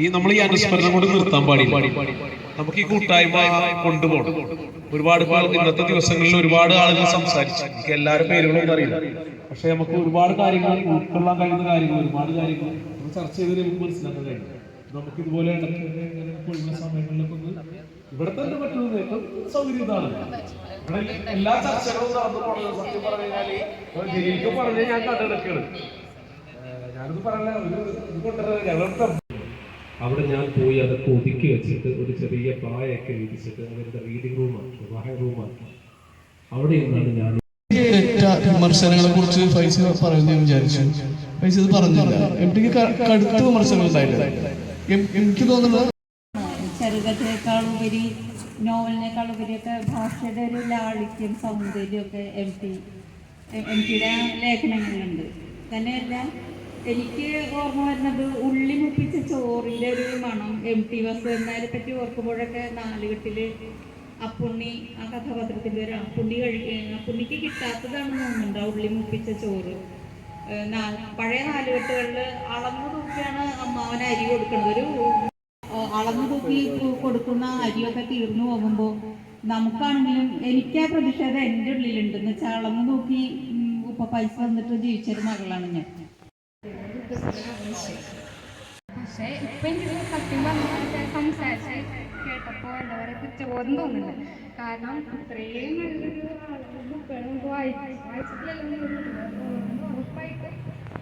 ഈ നമ്മൾ ഈ അനുസ്മരണം കൊണ്ട് നിർത്താൻ പാടില്ല. നമുക്ക് ഈ കൂട്ടായ്മ കൊണ്ടുപോകണം. ഒരുപാട് ആളുകൾ ഇന്നത്തെ ദിവസങ്ങളിൽ ഒരുപാട് ആളുകൾ സംസാരിച്ചു. എനിക്ക് എല്ലാവരും പേരുകളൊന്നും അറിയില്ല. പക്ഷെ നമുക്ക് ഒരുപാട് കാര്യങ്ങൾ ഉൾക്കൊള്ളാൻ കഴിയുന്ന കാര്യങ്ങൾ ഒരുപാട് കാര്യങ്ങൾ ചർച്ച ചെയ്ത് നമുക്ക് മനസ്സിലാക്കാൻ കഴിയും. നമുക്ക് ഇതുപോലെ ഒഴിവുള്ള സമയങ്ങളിലൊക്കെ ഒന്ന് ഇവിടെ തന്നെ പറ്റുന്നത് ഏറ്റവും സൗകര്യം ഇതാണ്. എല്ലാ ചർച്ചകളും നടന്നു പോകുന്നത് സത്യം പറഞ്ഞു കഴിഞ്ഞാൽ ജയിലിക്ക് പറഞ്ഞ് ഞാൻ കണ്ടെടുക്കുകയാണ് ഞാനിത് പറഞ്ഞ ഒരു ഇത് കൊണ്ടുവരുന്നത് ഞങ്ങളുടെ അവിടെ ഞാൻ പോയി അതൊക്കെ ഒതുക്കി വെച്ചിട്ട് ഒരു ചെറിയ പായൊക്കെ വിരിച്ചിട്ട് അവരുടെ റീഡിംഗ് റൂമാക്കി വായ റൂമാക്കി അവിടെ നിന്നാണ് ഞാൻ വിമർശനങ്ങളെ കുറിച്ച് ഫൈസ പറയുന്നു വിചാരിച്ചു. ഫൈസ ഇത് പറഞ്ഞില്ല. എംപിക്ക് കടുത്ത വിമർശനങ്ങൾ ഉണ്ടായില്ല തോന്നുന്നത് എനിക്ക് തോന്നുന്നത് നോവലിനേക്കാൾ ഉപരിയൊക്കെ ഭാഷയുടെ ഒരു ലാളിത്യം സൗന്ദര്യമൊക്കെ എം ടി എം ടിയുടെ ലേഖനങ്ങളിലുണ്ട്. തന്നെയല്ല എനിക്ക് ഓർമ്മ വരുന്നത് ഉള്ളി മുപ്പിച്ച ചോറിന്റെ ഒരു മണം. എം ടി വസുവിനെ പറ്റി ഓർക്കുമ്പോഴൊക്കെ നാലുകെട്ടിൽ അപ്പുണ്ണി ആ കഥാപാത്രത്തിന്റെ ഒരു അപ്പുണ്ണി കഴി അപ്പുണ്ണിക്ക് കിട്ടാത്തതാണെന്ന് തോന്നുന്നുണ്ട് ആ ഉള്ളി മുപ്പിച്ച ചോറ്. പഴയ നാലുകെട്ടുകളിൽ അളന്നു തൂക്കിയാണ് അമ്മാവന് അരി കൊടുക്കുന്നത്. ഒരു അളന്നു തൂക്കി കൊടുക്കുന്ന അരിയൊക്കെ തീർന്നു പോകുമ്പോൾ നമുക്കാണെങ്കിലും എനിക്ക് ആ പ്രതിഷേധം എന്റെ ഉള്ളിലുണ്ട് എന്ന് വെച്ചാൽ അളന്നു നോക്കി ഉപ്പ പൈസ വന്നിട്ട് ജീവിച്ചൊരു മകളാണ് ഞാൻ. പക്ഷേ ഇപ്പം എനിക്ക് സത്യം പറഞ്ഞാൽ സംസാരിച്ച് കേട്ടപ്പോൾ എന്താ പറയുക കുറ്റബോധം തോന്നുന്നുണ്ട് കാരണം ഇത്രയും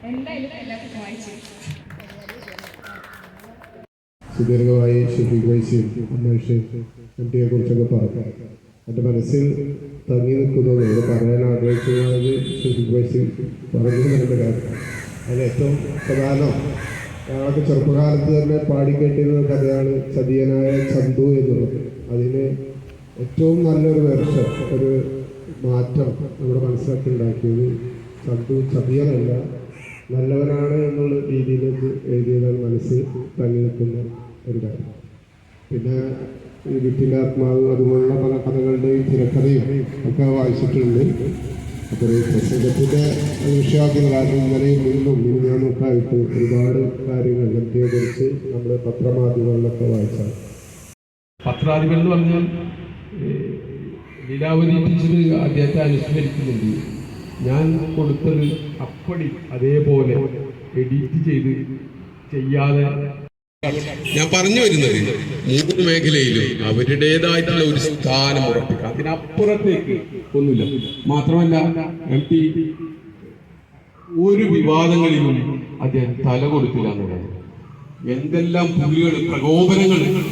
എന്തായാലും വായിച്ചു സുദീർഘമായി ഷെഫീഖ് വൈസി അന്വേഷിച്ച് എം ടിയെ കുറിച്ചൊക്കെ പറഞ്ഞു. എന്റെ മനസ്സിൽ തങ്ങി നിൽക്കുന്നത് പറയാൻ ആഗ്രഹിക്കുന്നത് ഷെഫീഖ് വൈസി പറഞ്ഞു എന്നുള്ള കാര്യം അതിൽ ഏറ്റവും പ്രധാനം ഞങ്ങളൊക്കെ ചെറുപ്പകാലത്ത് തന്നെ പാടിക്കേട്ടിരുന്ന കഥയാണ് ചതിയനായ ചന്തു എന്നുള്ളത്. അതിന് ഏറ്റവും നല്ലൊരു വേർഷൻ ഒരു മാറ്റം നമ്മുടെ മനസ്സിലാക്കി ഉണ്ടാക്കിയത് ചന്തു ചതിയനല്ല നല്ലവനാണ് എന്നുള്ള രീതിയിലേക്ക് എഴുതിയതാണ് മനസ്സിൽ തങ്ങി നിൽക്കുന്ന ഒരു കാര്യം. പിന്നെ ഈ വിറ്റിന്റെ ആത്മാവ് അതുപോലുള്ള പല കഥകളുടെയും തിരക്കഥയും ഒക്കെ വായിച്ചിട്ടുണ്ട്. അപ്പോൾ ഒരു പ്രസംഗത്തിന്റെ കാരണം ഇന്നലെയും ഇന്നും മിനിഞ്ഞാന്നും ഒക്കെ ആയിട്ട് ഒരുപാട് കാര്യങ്ങൾ കുറിച്ച് നമ്മൾ പത്രമാധ്യമങ്ങളിലൊക്കെ വായിച്ചാൽ. പത്രാധിപൻ എന്ന് പറഞ്ഞാൽ ലീലാവതി ടീച്ചർ അദ്ദേഹത്തെ അനുസ്മരിക്കുന്നുണ്ട്. ഞാൻ കൊടുത്തത് അപ്പടി അതേപോലെ എഡിറ്റ് ചെയ്ത് ചെയ്യാതെ ഞാൻ പറഞ്ഞു വരുന്നത് മൂന്ന് മേഖലയിലും അവരുടേതായിട്ടുള്ള ഒരു സ്ഥാനം ഉറപ്പിക്കാം അതിനപ്പുറത്തേക്ക് ഒന്നുമില്ല. മാത്രമല്ല എം പി ഒരു വിവാദങ്ങളിലും അദ്ദേഹം തല കൊടുത്തില്ല എന്നുള്ളത്. എന്തെല്ലാം പുലികൾ പ്രകോപനങ്ങൾ